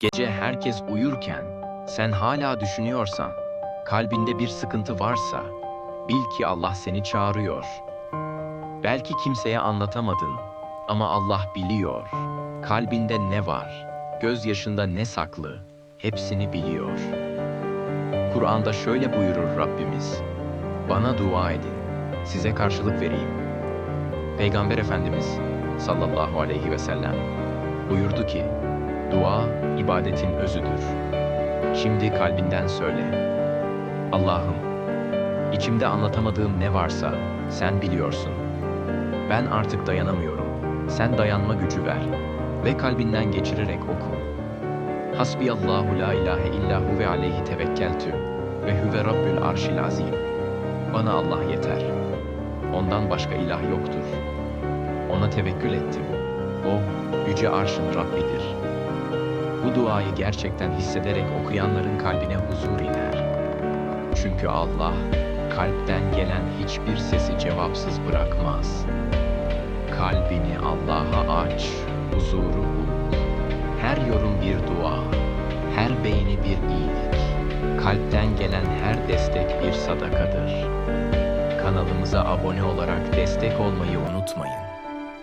Gece herkes uyurken sen hala düşünüyorsan, kalbinde bir sıkıntı varsa bil ki Allah seni çağırıyor. Belki kimseye anlatamadın ama Allah biliyor. Kalbinde ne var, gözyaşında ne saklı, hepsini biliyor. Kur'an'da şöyle buyurur Rabbimiz. Bana dua edin, size karşılık vereyim. Peygamber Efendimiz sallallahu aleyhi ve sellem buyurdu ki, dua ibadetin özüdür. Şimdi kalbinden söyle. Allah'ım, içimde anlatamadığım ne varsa sen biliyorsun. Ben artık dayanamıyorum. Sen dayanma gücü ver ve kalbinden geçirerek oku. Hasbiyallahu la ilahe illahu ve aleyhi tevekkeltü ve huve rabbül arşil azim. Bana Allah yeter. Ondan başka ilah yoktur. Ona tevekkül ettim. O, yüce arşın Rabbidir. Bu duayı gerçekten hissederek okuyanların kalbine huzur iner. Çünkü Allah, kalpten gelen hiçbir sesi cevapsız bırakmaz. Kalbini Allah'a aç, huzuru bul. Her yorum bir dua, her beğeni bir iyilik. Kalpten gelen her destek bir sadakadır. Kanalımıza abone olarak destek olmayı unutmayın.